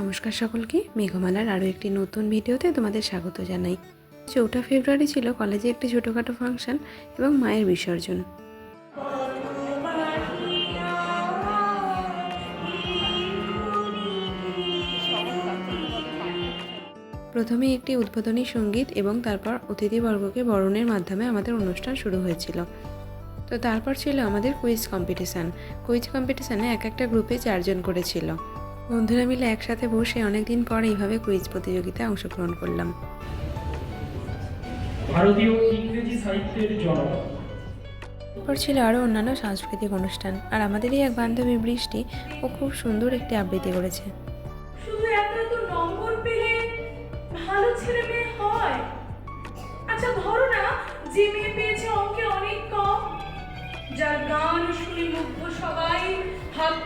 নমস্কার সকলকে, মেঘমালার আরও একটি নতুন ভিডিওতে তোমাদের স্বাগত জানাই। চৌঠা ফেব্রুয়ারি ছিল কলেজে একটি ছোটোখাটো ফাংশন এবং মায়ের বিসর্জন। প্রথমে একটি উদ্বোধনী সংগীত এবং তারপর অতিথিবর্গকে বরণের মাধ্যমে আমাদের অনুষ্ঠান শুরু হয়েছিল। তো তারপর ছিল আমাদের কুইজ কম্পিটিশান কুইজ কম্পিটিশানে এক একটা গ্রুপে চারজন করেছিল। বন্ধুরা মিলে একসাথে বসে অনেক দিন পর এইভাবে কুইজ প্রতিযোগিতায় অংশগ্রহণ করলাম। ভারতীয় ইংরেজি সাহিত্যের জনক। এরপর ছিল আরও অন্যান্য সাংস্কৃতিক অনুষ্ঠান আর আমাদেরই এক বান্ধবী বৃষ্টি ও খুব সুন্দর একটি আবৃত্তি করেছে। শুধু এত এত নম্বর পেলে ভালো ছেলে মেয়ে হয়? আচ্ছা ধরো না যে মেয়ে পেয়েছে অঙ্কে অনেক কম যার গান শুনে মুগ্ধ সবাই হরদম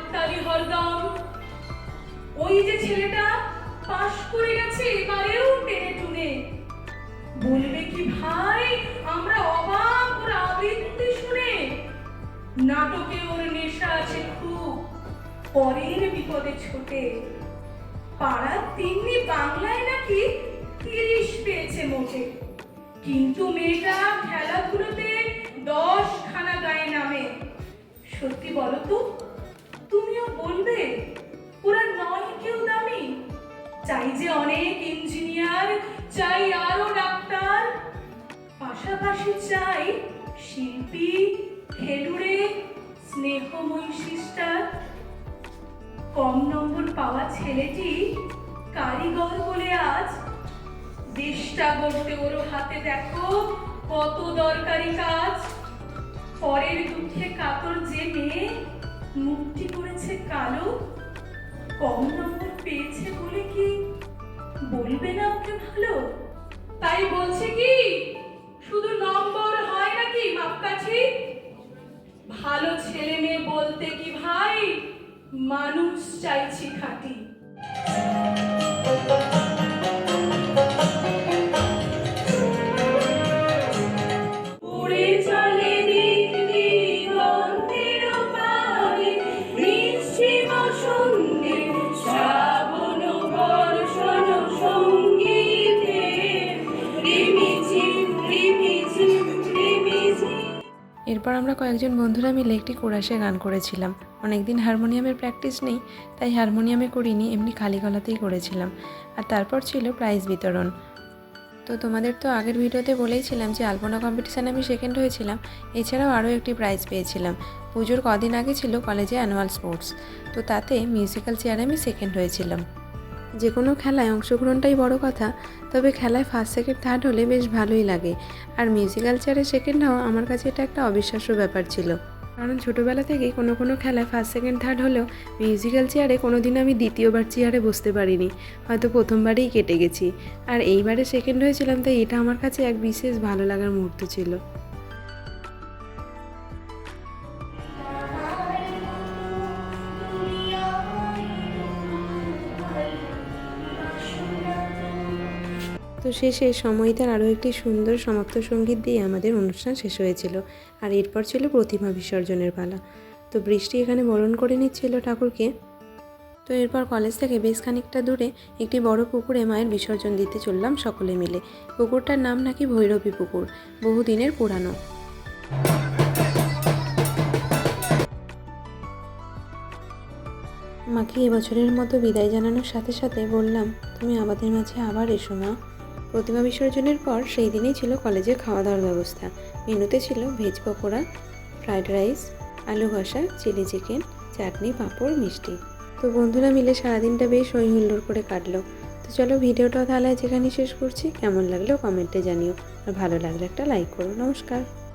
ওই যে ছেলেটা পাশ করে গেছে, এবারেও টেনে টুনে। বলবে কি ভাই, আমরা অবাক ওর আবৃত্তি শুনে। নাটকে ওর নেশা আছে খুব, পরের বিপদে ছোটে। পাড়ার তিন্নি বাংলায় নাকি তিরিশ পেয়েছে মোটে। কিন্তু মেয়েটা খেলাধুলোতে দশ খানা গায়ে নামে। সত্যি বলো তো? চাই যে অনেক ইঞ্জিনিয়ার চাই আরও ডাক্তার। পাশাপাশি চাই শিল্পী, খেলুড়ে, স্নেহময়ী সিস্টার কম নম্বর পাওয়া ছেলেটি কারিগর বলে আজ দেশটা গড়তে ওর হাতে দেখো কত দরকারি কাজ। পরের দুঃখে কাতর যে মেয়ে মুক্তি করেছে কালো, কম নম্বর পেয়েছে বলে কি বলবে না ওকে ভালো? তাই বলছে কি, শুধু নম্বর হয় নাকি মাপকাঠি ভালো ছেলে মেয়ে বলতে কি ভাই? মানুষ চাইছি খাঁটি। এরপর আমরা কয়েকজন বন্ধুরা মিলে একটি কোরাসে গান করেছিলাম। অনেকদিন হারমোনিয়ামের প্র্যাকটিস নেই, তাই হারমোনিয়ামে করিনি, এমনি খালি গলাতেই করেছিলাম। আর তারপর ছিল প্রাইজ বিতরণ। তো তোমাদের তো আগের ভিডিওতে বলেইছিলাম যে আলপনা কম্পিটিশানে আমি সেকেন্ড হয়েছিলাম, এছাড়াও আরও একটি প্রাইজ পেয়েছিলাম। পুজোর কদিন আগে ছিল কলেজে অ্যানুয়াল স্পোর্টস তো তাতে মিউজিক্যাল চেয়ারে আমি সেকেন্ড হয়েছিলাম। যে কোনো খেলায় অংশগ্রহণটাই বড় কথা, তবে খেলায় ফার্স্ট সেকেন্ড থার্ড হলে বেশ ভালোই লাগে। আর মিউজিক্যাল চেয়ারে সেকেন্ড হওয়া আমার কাছে এটা একটা অবিশ্বাস্য ব্যাপার ছিল। কারণ ছোটোবেলা থেকেই কোনো কোনো খেলায় ফার্স্ট সেকেন্ড থার্ড হলেও মিউজিক্যাল চেয়ারে কোনো দিন আমি দ্বিতীয়বার চেয়ারে বসতে পারিনি। হয়তো প্রথমবারেই কেটে গেছি। আর এইবারে সেকেন্ড হয়েছিলাম, তাই এটা আমার কাছে এক বিশেষ ভালো লাগার মুহূর্ত ছিল। তো শেষে সময়টার আরও একটি সুন্দর সমাপ্ত সংগীত দিয়ে আমাদের অনুষ্ঠান শেষ হয়েছিল। আর এরপর ছিল প্রতিমা বিসর্জনের পালা। তো বৃষ্টি এখানে বরণ করে নিচ্ছিল ঠাকুরকে। তো এরপর কলেজ থেকে বেশ খানিকটা দূরে একটি বড় পুকুরে মায়ের বিসর্জন দিতে চললাম সকলে মিলে। পুকুরটার নাম নাকি ভৈরবী পুকুর, বহুদিনের পুরানো। মাকে এবছরের মতো বিদায় জানানোর সাথে সাথে বললাম, তুমি আমাদের মাঝে আবার এসো মা। প্রতিমা বিসর্জনের পর সেই দিনেই ছিল কলেজে খাওয়া দাওয়ার ব্যবস্থা। মেনুতে ছিল ভেজ পকোড়া, ফ্রাইড রাইস, আলু ঘষা চিলি চিকেন, চাটনি, পাঁপড়, মিষ্টি। তো বন্ধুরা মিলে সারাদিনটা বেশ ওই হুল্লোড় করে কাটলো। তো চলো ভিডিওটা তাহলে যেখানে শেষ করছি। কেমন লাগল কমেন্টে জানিও। আর ভালো লাগলে একটা লাইক করো। নমস্কার।